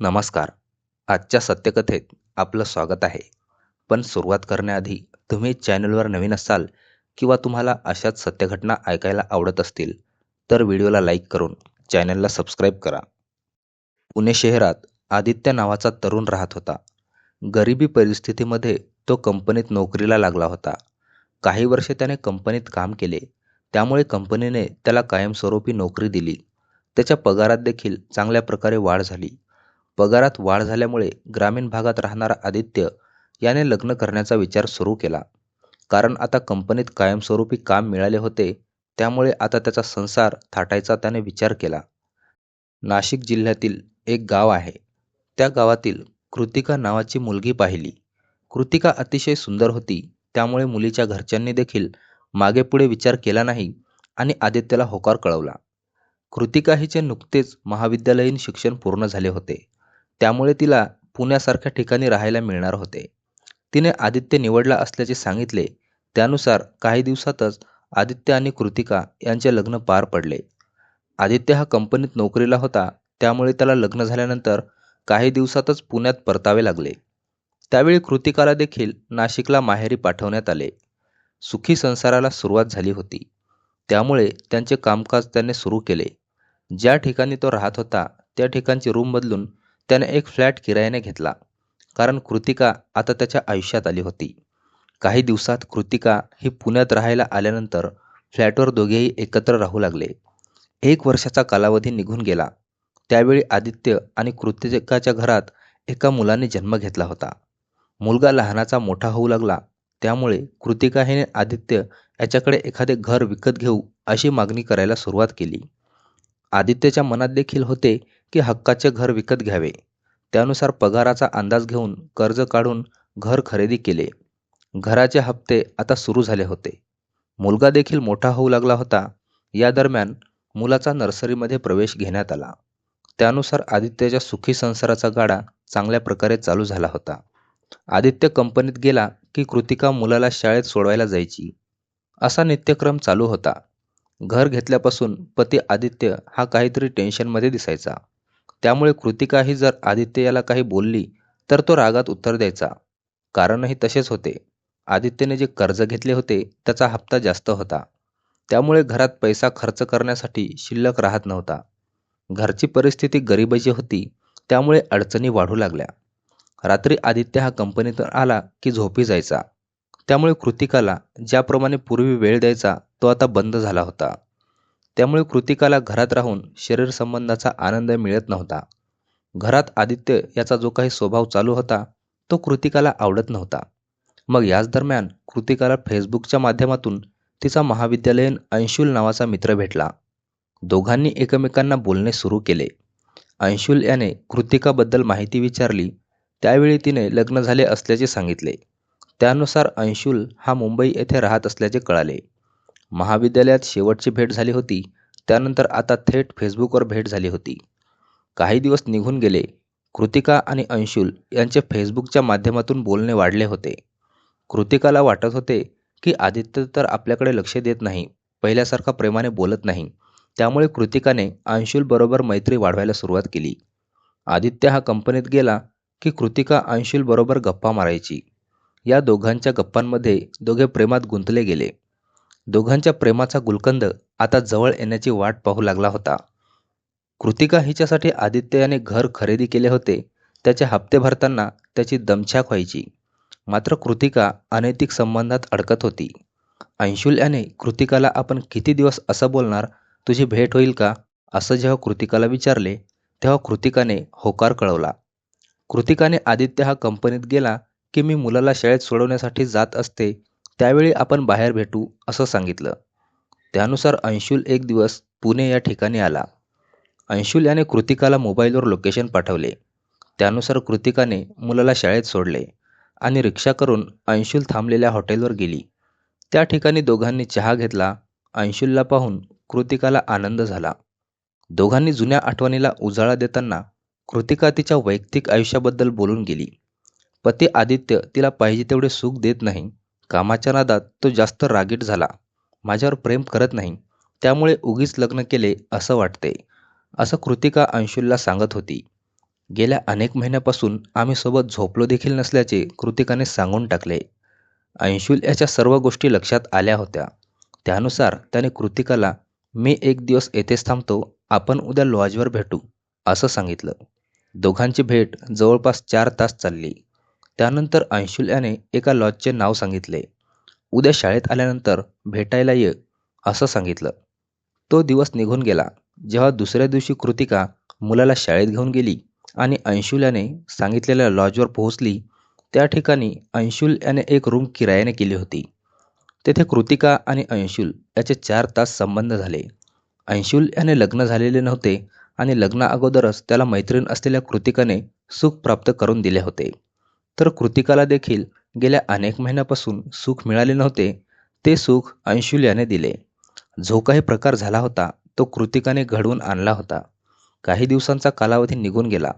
नमस्कार. आजच्या सत्यकथेत आपलं स्वागत आहे. पण सुरुवात करण्याआधी तुम्ही चॅनलवर नवीन असाल किंवा तुम्हाला अशाच सत्यघटना ऐकायला आवडत असतील तर व्हिडिओला लाईक करून चॅनलला सबस्क्राईब करा. पुणे शहरात आदित्य नावाचा तरुण राहत होता. गरिबी परिस्थितीमध्ये तो कंपनीत नोकरीला लागला होता. काही वर्षे त्याने कंपनीत काम केले. त्यामुळे कंपनीने त्याला कायमस्वरूपी नोकरी दिली. त्याच्या पगारात देखील चांगल्या प्रकारे वाढ झाली. पगारात वाढ झाल्यामुळे ग्रामीण भागात राहणारा आदित्य याने लग्न करण्याचा विचार सुरू केला. कारण आता कंपनीत कायमस्वरूपी काम मिळाले होते त्यामुळे आता त्याचा संसार थाटायचा त्याने विचार केला. नाशिक जिल्ह्यातील एक गाव आहे. त्या गावातील कृतिका नावाची मुलगी पाहिली. कृतिका अतिशय सुंदर होती त्यामुळे मुलीच्या घरच्यांनी देखील मागेपुढे विचार केला नाही आणि आदित्यला होकार कळवला. कृतिका हिचे नुकतेच महाविद्यालयीन शिक्षण पूर्ण झाले होते. त्यामुळे तिला पुण्यासारख्या ठिकाणी राहायला मिळणार होते. तिने आदित्य निवडला असल्याचे सांगितले. त्यानुसार काही दिवसातच आदित्य आणि कृतिका यांचे लग्न पार पडले. आदित्य हा कंपनीत नोकरीला होता त्यामुळे त्याला लग्न झाल्यानंतर काही दिवसातच पुण्यात परतावे लागले. त्यावेळी कृतिकाला देखील नाशिकला माहेरी पाठवण्यात आले. सुखी संसाराला सुरुवात झाली होती. त्यामुळे त्यांचे कामकाज त्याने सुरू केले. ज्या ठिकाणी तो राहत होता त्या ठिकाणची रूम बदलून त्याने एक फ्लॅट किरायाने घेतला. कारण कृतिका आता त्याच्या आयुष्यात आली होती. काही दिवसात कृतिका ही पुण्यात राहायला आल्यानंतर फ्लॅटवर दोघेही एकत्र राहू लागले. एक वर्षाचा कालावधी निघून गेला. त्यावेळी आदित्य आणि कृतिकाच्या घरात एका मुलाने जन्म घेतला होता. मुलगा लहानाचा मोठा होऊ लागला. त्यामुळे कृतिका हिने आदित्य याच्याकडे एखादे घर विकत घेऊ अशी मागणी करायला सुरुवात केली. आदित्यच्या मनात देखील होते की हक्काचे घर विकत घ्यावे. त्यानुसार पगाराचा अंदाज घेऊन कर्ज काढून घर खरेदी केले. घराचे हप्ते आता सुरू झाले होते. मुलगा देखील मोठा होऊ लागला होता. या दरम्यान मुलाचा नर्सरीमध्ये प्रवेश घेण्यात आला. त्यानुसार आदित्यच्या सुखी संसाराचा गाडा चांगल्या प्रकारे चालू झाला होता. आदित्य कंपनीत गेला की कृतिका मुलाला शाळेत सोडवायला जायची. असा नित्यक्रम चालू होता. घर घेतल्यापासून पती आदित्य हा काहीतरी टेन्शनमध्ये दिसायचा. त्यामुळे कृतिकाही जर आदित्य याला काही बोलली तर तो रागात उत्तर द्यायचा. कारणही तसेच होते. आदित्यने जे कर्ज घेतले होते त्याचा हप्ता जास्त होता. त्यामुळे घरात पैसा खर्च करण्यासाठी शिल्लक राहत नव्हता. घरची परिस्थिती गरिबाची होती त्यामुळे अडचणी वाढू लागल्या. रात्री आदित्य हा कंपनीतून आला की झोपी जायचा. त्यामुळे कृतिकाला ज्याप्रमाणे पूर्वी वेळ द्यायचा तो आता बंद झाला होता. त्यामुळे कृतिकाला घरात राहून शरीर संबंधाचा आनंद मिळत नव्हता. घरात आदित्य याचा जो काही स्वभाव चालू होता तो कृतिकाला आवडत नव्हता. मग याच दरम्यान कृतिकाला फेसबुकच्या माध्यमातून तिचा महाविद्यालयीन अंशुल नावाचा मित्र भेटला. दोघांनी एकमेकांना बोलणे सुरू केले. अंशुल याने कृतिकाबद्दल माहिती विचारली. त्यावेळी तिने लग्न झाले असल्याचे सांगितले. त्यानुसार अंशुल हा मुंबई येथे राहत असल्याचे कळाले. महाविद्यालयात शेवटची भेट झाली होती. त्यानंतर आता थेट फेसबुकवर भेट झाली होती. काही दिवस निघून गेले. कृतिका आणि अंशुल यांचे फेसबुकच्या माध्यमातून बोलणे वाढले होते. कृतिकाला वाटत होते की आदित्य तर आपल्याकडे लक्ष देत नाही पहिल्यासारखा प्रेमाने बोलत नाही. त्यामुळे कृतिकाने अंशुलबरोबर मैत्री वाढवायला सुरुवात केली. आदित्य हा कंपनीत गेला की कृतिका अंशुलबरोबर गप्पा मारायची. या दोघांच्या गप्पांमध्ये दोघे प्रेमात गुंतले गेले. दोघांच्या प्रेमाचा गुलकंद आता जवळ येण्याची वाट पाहू लागला होता. कृतिका हिच्यासाठी आदित्य याने घर खरेदी केले होते. त्याचे हप्ते भरताना त्याची दमछाक व्हायची. मात्र कृतिका अनैतिक संबंधात अडकत होती. अंशुल याने कृतिकाला आपण किती दिवस असं बोलणार? तुझी भेट होईल का? असं जेव्हा कृतिकाला विचारले तेव्हा कृतिकाने होकार कळवला. कृतिकाने आदित्य हा कंपनीत गेला की मी मुलाला शाळेत सोडवण्यासाठी जात असते. त्यावेळी आपण बाहेर भेटू असं सांगितलं. त्यानुसार अंशुल एक दिवस पुणे या ठिकाणी आला. अंशुल याने कृतिकाला मोबाईलवर लोकेशन पाठवले. त्यानुसार कृतिकाने मुलाला शाळेत सोडले आणि रिक्षा करून अंशुल थांबलेल्या हॉटेलवर गेली. त्या ठिकाणी दोघांनी चहा घेतला. अंशुलला पाहून कृतिकाला आनंद झाला. दोघांनी जुन्या आठवणीला उजाळा देताना कृतिका तिच्या वैयक्तिक आयुष्याबद्दल बोलून गेली. पती आदित्य तिला पाहिजे तेवढे सुख देत नाही. कामाच्या नादात तो जास्त रागीट झाला. माझ्यावर प्रेम करत नाही. त्यामुळे उगीच लग्न केले असं वाटते. असं कृतिका अंशुलला सांगत होती. गेल्या अनेक महिन्यापासून आम्ही सोबत झोपलो देखील नसल्याचे कृतिकाने सांगून टाकले. अंशुल याच्या सर्व गोष्टी लक्षात आल्या होत्या. त्यानुसार त्याने कृतिकाला मी एक दिवस येथेच थांबतो. आपण उद्या लॉजवर भेटू असं सांगितलं. दोघांची भेट जवळपास चार तास चालली. त्यानंतर अंशुल याने एका लॉजचे नाव सांगितले. उद्या शाळेत आल्यानंतर भेटायला ये असं सांगितलं. तो दिवस निघून गेला. जेव्हा दुसऱ्या दिवशी कृतिका मुलाला शाळेत घेऊन गेली आणि अंशुल याने सांगितलेल्या लॉजवर पोहोचली त्या ठिकाणी अंशुल याने एक रूम किरायाने केली होती. तेथे कृतिका आणि अंशुल याचे चार तास संबंध झाले. अंशुल याने लग्न झालेले नव्हते आणि लग्ना अगोदरच त्याला मैत्रीण असलेल्या कृतिकाने सुख प्राप्त करून दिले होते. तर कृतिकाला देखील गेल्या अनेक महिन्यापासून सुख मिळाले नव्हते. ते सुख अंशुल याने दिले. जो काही प्रकार झाला होता तो कृतिकाने घडवून आणला होता. काही दिवसांचा कालावधी निघून गेला.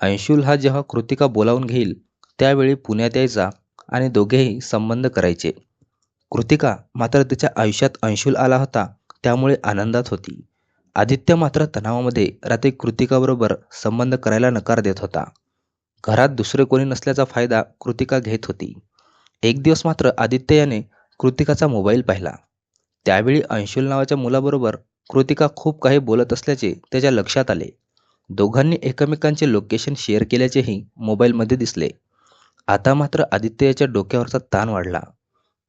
अंशुल हा जेव्हा कृतिका बोलावून घेईल त्यावेळी पुण्यात यायचा आणि दोघेही संबंध करायचे. कृतिका मात्र तिच्या आयुष्यात अंशुल आला होता त्यामुळे आनंदात होती. आदित्य मात्र तणावामध्ये रात्री कृतिकाबरोबर संबंध करायला नकार देत होता. घरात दुसरे कोणी नसल्याचा फायदा कृतिका घेत होती. एक दिवस मात्र आदित्य याने कृतिकाचा मोबाईल पाहिला. त्यावेळी अंशुल नावाच्या मुलाबरोबर कृतिका खूप काही बोलत असल्याचे त्याच्या लक्षात आले. दोघांनी एकमेकांचे लोकेशन शेअर केल्याचेही मोबाईलमध्ये दिसले. आता मात्र आदित्य याच्या डोक्यावरचा ताण वाढला.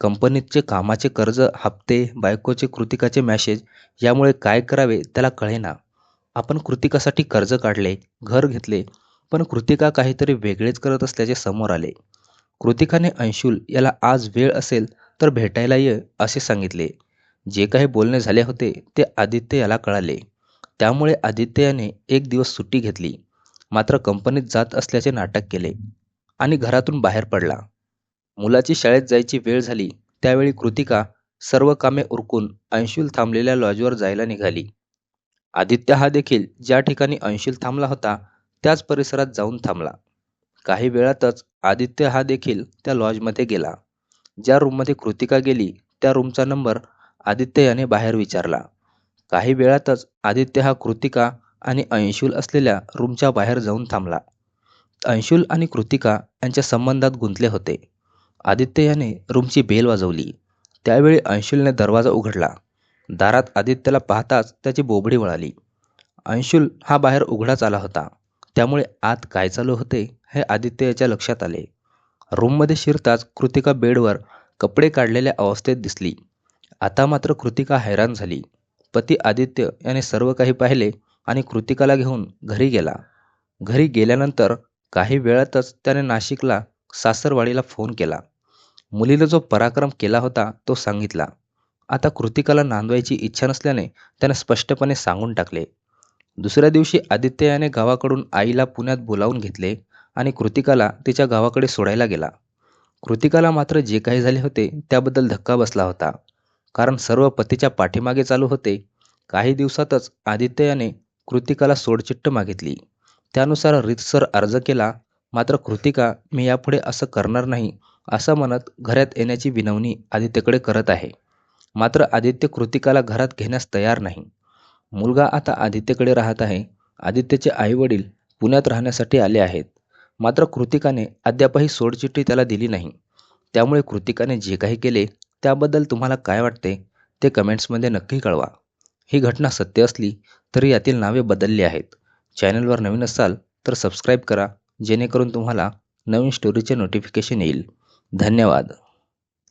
कंपनीचे कामाचे कर्ज हप्ते बायकोचे कृतिकाचे मॅसेज यामुळे काय करावे त्याला कळेना. आपण कृतिकासाठी कर्ज काढले घर घेतले पण कृतिका काहीतरी वेगळेच करत असल्याचे समोर आले. कृतिकाने अंशुल याला आज वेळ असेल तर भेटायला ये असे सांगितले. जे काही बोलणे झाले होते ते आदित्य याला कळाले. त्यामुळे आदित्य याने एक दिवस सुट्टी घेतली. मात्र कंपनीत जात असल्याचे नाटक केले आणि घरातून बाहेर पडला. मुलाची शाळेत जायची वेळ झाली. त्यावेळी कृतिका सर्व कामे उरकून अंशुल थांबलेल्या लॉजवर जायला निघाली. आदित्य हा देखील ज्या ठिकाणी अंशुल थांबला होता त्याच परिसरात जाऊन थांबला. काही वेळातच आदित्य हा देखील त्या लॉजमध्ये गेला. ज्या रूममध्ये कृतिका गेली त्या रूमचा नंबर आदित्य याने बाहेर विचारला. काही वेळातच आदित्य हा कृतिका आणि अंशुल असलेल्या रूमच्या बाहेर जाऊन थांबला. अंशुल आणि कृतिका यांच्या संबंधात गुंतले होते. आदित्य याने रूमची बेल वाजवली. त्यावेळी अंशुलने दरवाजा उघडला. दारात आदित्यला पाहताच त्याची बोबडी वळाली. अंशुल हा बाहेर उघडाच आला होता. त्यामुळे आत काय चालू होते हे आदित्य याच्या लक्षात आले. रूममध्ये शिरताच कृतिका बेडवर कपडे काढलेल्या अवस्थेत दिसली. आता मात्र कृतिका हैराण झाली. पती आदित्य याने सर्व काही पाहिले आणि कृतिकाला घेऊन घरी गेला. घरी गेल्यानंतर काही वेळातच त्याने नाशिकला सासरवाडीला फोन केला. मुलीला जो पराक्रम केला होता तो सांगितला. आता कृतिकाला नांदवायची इच्छा नसल्याने त्याने स्पष्टपणे सांगून टाकले. दुसऱ्या दिवशी आदित्य याने गावाकडून आईला पुण्यात बोलावून घेतले आणि कृतिकाला तिच्या गावाकडे सोडायला गेला. कृतिकाला मात्र जे काही झाले होते त्याबद्दल धक्का बसला होता. कारण सर्व पतीच्या पाठीमागे चालू होते. काही दिवसातच आदित्य याने कृतिकाला सोडचिट्ट मागितली. त्यानुसार रितसर अर्ज केला मात्र कृतिका मी यापुढे असं करणार नाही असं म्हणत घरात येण्याची विनवणी आदित्यकडे करत आहे. मात्र आदित्य कृतिकाला घरात घेण्यास तयार नाही. मुलगा आता आदित्यकडे राहत आहे. आदित्यचे आईवडील पुण्यात राहण्यासाठी आले आहेत. मात्र कृतिकाने अद्यापही सोडचिठ्ठी त्याला दिली नाही. त्यामुळे कृतिकाने जे काही केले त्याबद्दल तुम्हाला काय वाटते ते कमेंट्समध्ये नक्की कळवा. ही घटना सत्य असली तरी यातील नावे बदलली आहेत. चॅनलवर नवीन असाल तर सबस्क्राईब करा जेणेकरून तुम्हाला नवीन स्टोरीचे नोटिफिकेशन येईल. धन्यवाद.